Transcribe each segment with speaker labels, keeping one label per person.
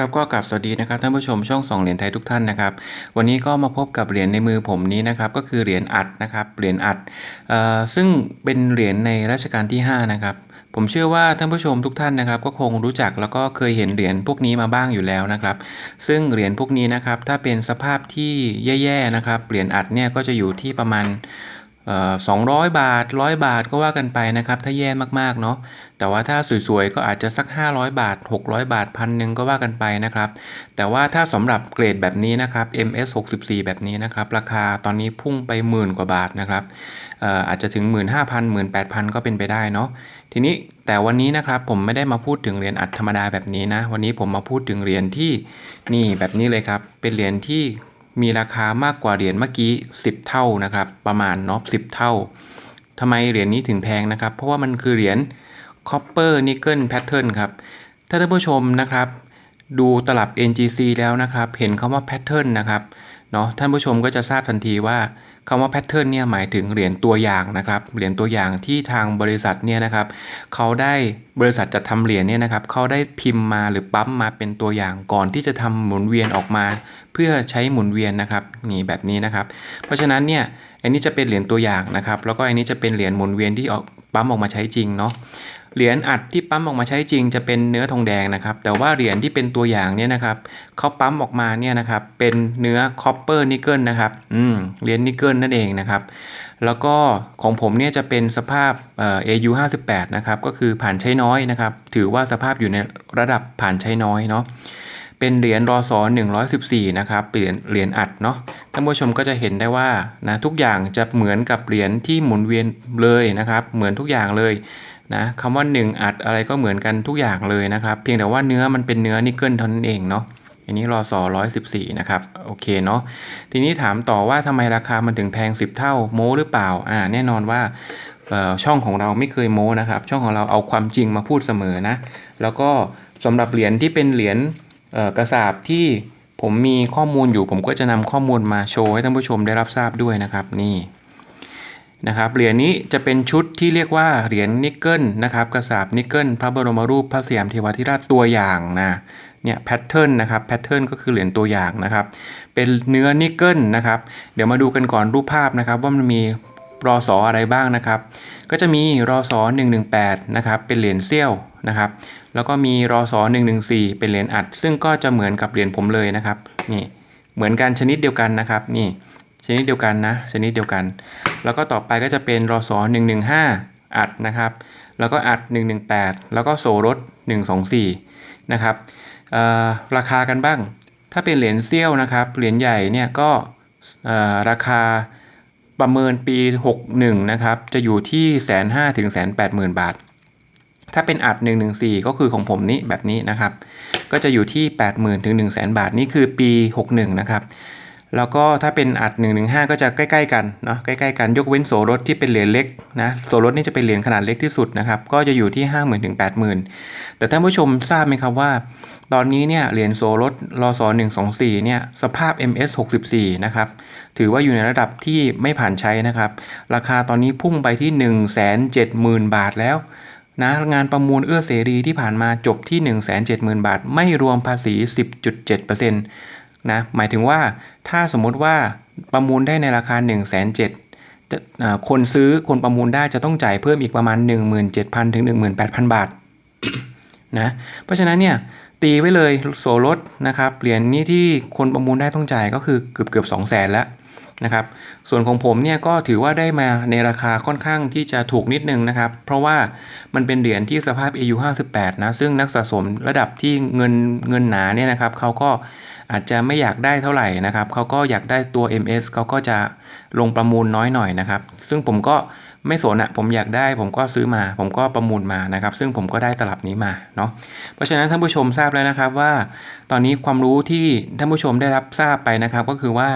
Speaker 1: ครับก็กลับสวัสดีนะครับท่านผู้ชมช่องสองเหรียญไทยทุกท่านนะครับวันนี้ก็มาพบกับเหรียญในมือผมนี้นะครับก็คือเหรียญอัดนะครับเหรียญอัดเอ่อซึ่งเป็นเหรียญในรัชกาลที่ 5 นะครับผมเชื่อว่าท่านผู้ชมทุกท่านนะครับ ก็คงรู้จักแล้วก็เคยเห็นเหรียญพวกนี้มาบ้างอยู่แล้วนะครับ ซึ่งเหรียญพวกนี้นะครับถ้าเป็นสภาพที่แย่ๆนะครับเหรียญอัดเนี่ยก็จะอยู่ที่ประมาณ สองร้อยบาทร้อยบาทก็ว่ากันไปนะครับ ถ้าแย่มากๆเนาะแต่ว่าถ้าสวยๆ ก็อาจจะสัก 500 บาท 600 บาทพันหนึ่งก็ว่ากันไปนะครับ แต่ว่าถ้าสำหรับเกรดแบบนี้นะครับ MS 64แบบนี้นะครับ ราคาตอนนี้พุ่งไปหมื่นกว่าบาทนะครับเอ่ออาจจะถึง 15,000 18,000 ก็เป็นไปได้เนาะทีนี้แต่วันนี้นะครับผมไม่ได้มาพูดถึงเหรียญอัดธรรมดาแบบนี้นะ วันนี้ผมมาพูดถึงเหรียญที่นี่แบบนี้เลยครับ เป็นเหรียญที่ มีราคามากกว่าเหรียญเมื่อกี้ 10 เท่านะครับ ประมาณเนาะ10เท่าทำไมเหรียญนี้ถึงแพงนะครับ เพราะว่ามันคือเหรียญ Copper Nickel Pattern ครับ ถ้าท่านผู้ชมนะครับ ดูตลับ NGC แล้วนะครับ เห็นคำว่า Pattern นะครับเนาะท่านผู้ชมก็จะทราบทันทีว่าคำว่า Pattern เนี่ยหมายถึงเหรียญตัวอย่างนะครับเหรียญตัวอย่างที่ทางบริษัทเนี่ยนะครับเขาได้บริษัทจัดทำเหรียญเนี่ยนะครับเขาได้พิมพ์มาหรือปั๊มมาเป็นตัวอย่างก่อนที่จะทำหมุนเวียนออกมา เพื่อใช้หมุนเวียนนะครับนี่แบบนี้นะครับ เพราะฉะนั้นเนี่ยอันนี้จะเป็นเหรียญตัวอย่างนะครับ แล้วก็อันนี้จะเป็นเหรียญหมุนเวียนที่ออกปั๊มออกมาใช้จริงเนาะเหรียญอัดที่ปั๊มออกมาใช้จริงจะเป็นเนื้อทองแดงนะครับ แต่ว่าเหรียญที่เป็นตัวอย่างเนี่ยนะครับเขาปั๊มออกมาเนี่ยนะครับเป็นเนื้อคอปเปอร์นิกเกิลนะครับอืมเหรียญนิกเกิลนั่นเองนะครับแล้วก็ของผมเนี่ยจะเป็นสภาพเอ่อ AU 58นะครับก็คือผ่านใช้น้อยนะครับ ถือว่าสภาพอยู่ในระดับผ่านใช้น้อยเนาะ เป็นเหรียญรอสอ114 นะครับเหรียญเหรียญอัดเนาะท่านผู้ชมก็จะเห็นได้ว่านะทุกอย่างจะเหมือนกับเหรียญที่หมุนเวียนเลยนะครับ เหมือนทุกอย่างเลยนะคำว่า 1 อัดอะไรก็เหมือนกันทุกอย่างเลยนะครับ เพียงแต่ว่าเนื้อมันเป็นเนื้อนิกเกิลเท่านั้นเองเนาะอันนี้รอสอ114 นะครับ โอเคเนาะทีนี้ถามต่อว่าทำไมราคามันถึงแพง 10 เท่าโม้หรือเปล่าอ่าแน่นอนว่าช่องของเราไม่เคยโม้นะครับ ช่องของเราเอาความจริงมาพูดเสมอนะ แล้วก็สำหรับเหรียญที่เป็นเหรียญ กระสาบที่ผมมีข้อมูลอยู่ผมก็จะนำข้อมูลมาโชว์ให้ท่านผู้ชมได้รับทราบด้วยนะครับนี่นะครับเหรียญนี้จะเป็นชุดที่เรียกว่าเหรียญนิกเกิลนะครับกระสาบนิกเกิลพระบรมรูปพระสยามเทวาธิราชตัวอย่างนะเนี่ยแพทเทิร์นนะครับแพทเทิร์นก็คือเหรียญตัวอย่างนะครับ เป็นเนื้อนิกเกิลนะครับเดี๋ยวมาดูกันก่อนรูปภาพนะครับ ว่ามันมีรอสออะไรบ้างนะครับ ก็จะมีรอสอ118นะครับเป็นเหรียญเซี่ยวนะครับ แล้วก็มีรอสอ114 เป็นเหรียญอัด ซึ่งก็จะเหมือนกับเหรียญผมเลยนะครับนี่เหมือนกันชนิดเดียวกันนะครับนี่ชนิดเดียวกันนะชนิดเดียวกัน แล้วก็ต่อไปก็จะเป็นรอสอ115 อัดนะครับแล้วก็อัด 118 แล้วก็โซรถ124 นะครับราคากันบ้าง ถ้าเป็นเหรียญเซี่ยวนะครับ เหรียญใหญ่เนี่ยก็ราคาประเมินปี 61 นะครับ จะอยู่ที่แสนห้าถึงแสนแปดหมื่นบาท ถ้าเป็นอัด 114 ก็คือของผมนี้แบบนี้นะครับ ก็จะอยู่ที่ 80,000ถึง1 0 0 0 0 0 บาท นี่คือปี 61 นะครับ แล้วก็ถ้าเป็นอัด 115 ก็จะใกล้ๆกันเนาะใกล้ๆกันยกเว้นโสรถที่เป็นเหรียญเล็กนะโสรถนี่จะเป็นเหรียญขนาดเล็กที่สุดนะครับ ก็จะอยู่ที่ 50,000ถึง80,000 แต่ท่านผู้ชมทราบไหมครับว่า ตอนนี้เนี่ยเหรียญโซลดรอสอ124 เนี่ยสภาพ MS 64 นะครับถือว่าอยู่ในระดับที่ไม่ผ่านใช้นะครับ ราคาตอนนี้พุ่งไปที่ 170,000 บาทแล้ว นะงานประมูลเอื้อเสรีที่ผ่านมาจบที่ 170,000 บาท ไม่รวมภาษี 10.7%นะหมายถึงว่าถ้าสมมติว่าประมูลได้ในราคา 1 7 0 0 0จะอ่าคนซื้อคนประมูลได้จะต้องจ่ายเพิ่มอีกประมาณ 17,000 ถึง 18,000 บาทนะเพราะฉะนั้นเนี่ยตีไว้เลยโสรถนะครับเหรียญนี้ที่คนประมูลได้ต้องจ่ายก็คือเกือบเกือบ2 0 0 0 0 0แล้ว นะครับ ส่วนของผมเนี่ยก็ถือว่าได้มาในราคาค่อนข้างที่จะถูกนิดนึงนะครับ เพราะว่ามันเป็นเหรียญที่สภาพ AU 58นะ ซึ่งนักสะสมระดับที่เงินเงินหนาเนี่ยนะครับเขาก็อาจจะไม่อยากได้เท่าไหร่นะครับ เขาก็อยากได้ตัว MS เขาก็จะลงประมูลน้อยหน่อยนะครับ ซึ่งผมก็ไม่สนอะผมอยากได้ผมก็ซื้อมา ผมก็ประมูลมานะครับ ซึ่งผมก็ได้ตลับนี้มาเนาะ เพราะฉะนั้นท่านผู้ชมทราบแล้วนะครับว่า ตอนนี้ความรู้ที่ท่านผู้ชมได้รับทราบไปนะครับ ก็คือว่า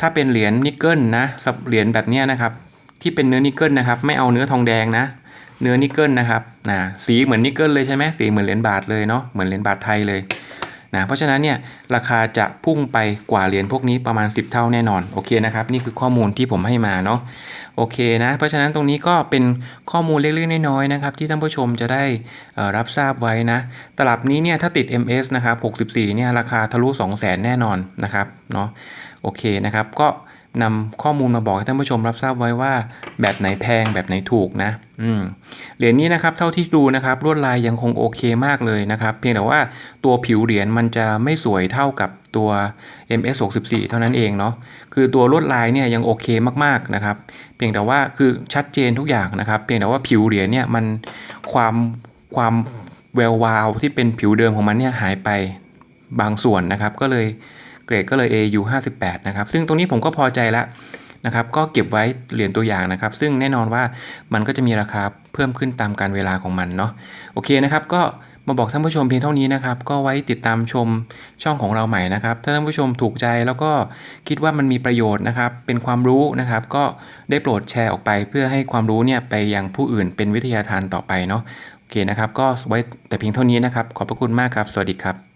Speaker 1: ถ้าเป็นเหรียญนิกเกิลนะสับเหรียญแบบนี้นะครับ ที่เป็นเนื้อนิกเกิลนะครับ ไม่เอาเนื้อทองแดงนะ เนื้อนิกเกิลนะครับนะสีเหมือนนิกเกิลเลยใช่ไหมสีเหมือนเหรียญบาทเลยเนาะเหมือนเหรียญบาทไทยเลยนะเพราะฉะนั้นเนี่ยราคาจะพุ่งไปกว่าเหรียญพวกนี้ประมาณ 10 เท่าแน่นอนโอเคนะครับนี่คือข้อมูลที่ผมให้มาเนาะโอเคนะเพราะฉะนั้นตรงนี้ก็เป็นข้อมูลเล็กๆน้อยๆนะครับที่ท่านผู้ชมจะได้รับทราบไว้นะตลับนี้เนี่ยถ้าติด MS นะครับ64เนี่ยราคาทะลุ 200,000 แน่นอนนะครับเนาะ โอเคนะครับ ก็นำข้อมูลมาบอกให้ท่านผู้ชมรับทราบไว้ว่า แบบไหนแพงแบบไหนถูกนะอืมเหรียญนี้นะครับเท่าที่ดูนะครับลวดลายยังคงโอเคมากเลยนะครับ เพียงแต่ว่าตัวผิวเหรียญมันจะไม่สวยเท่ากับตัว MS64 เท่านั้นเองเนาะคือตัวลวดลายเนี่ยยังโอเคมากๆนะครับ เพียงแต่ว่าคือชัดเจนทุกอย่างนะครับ เพียงแต่ว่าผิวเหรียญเนี่ยมันความความแวววาวที่เป็นผิวเดิมของมันเนี่ยหายไปบางส่วนนะครับ ก็เลย เกรดก็เลย AU 58นะครับซึ่งตรงนี้ผมก็พอใจแล้วนะครับก็เก็บไว้เหรียญตัวอย่างนะครับ ซึ่งแน่นอนว่ามันก็จะมีราคาเพิ่มขึ้นตามการเวลาของมันเนาะโอเคนะครับ ก็มาบอกท่านผู้ชมเพียงเท่านี้นะครับ ก็ไว้ติดตามชมช่องของเราใหม่นะครับ ถ้าท่านผู้ชมถูกใจแล้วก็คิดว่ามันมีประโยชน์นะครับ เป็นความรู้นะครับ ก็ได้โปรดแชร์ออกไป เพื่อให้ความรู้เนี่ยไปยังผู้อื่นเป็นวิทยาทานต่อไปเนาะโอเคนะครับ ก็ไว้แต่เพียงเท่านี้นะครับ ขอบพระคุณมากครับ สวัสดีครับ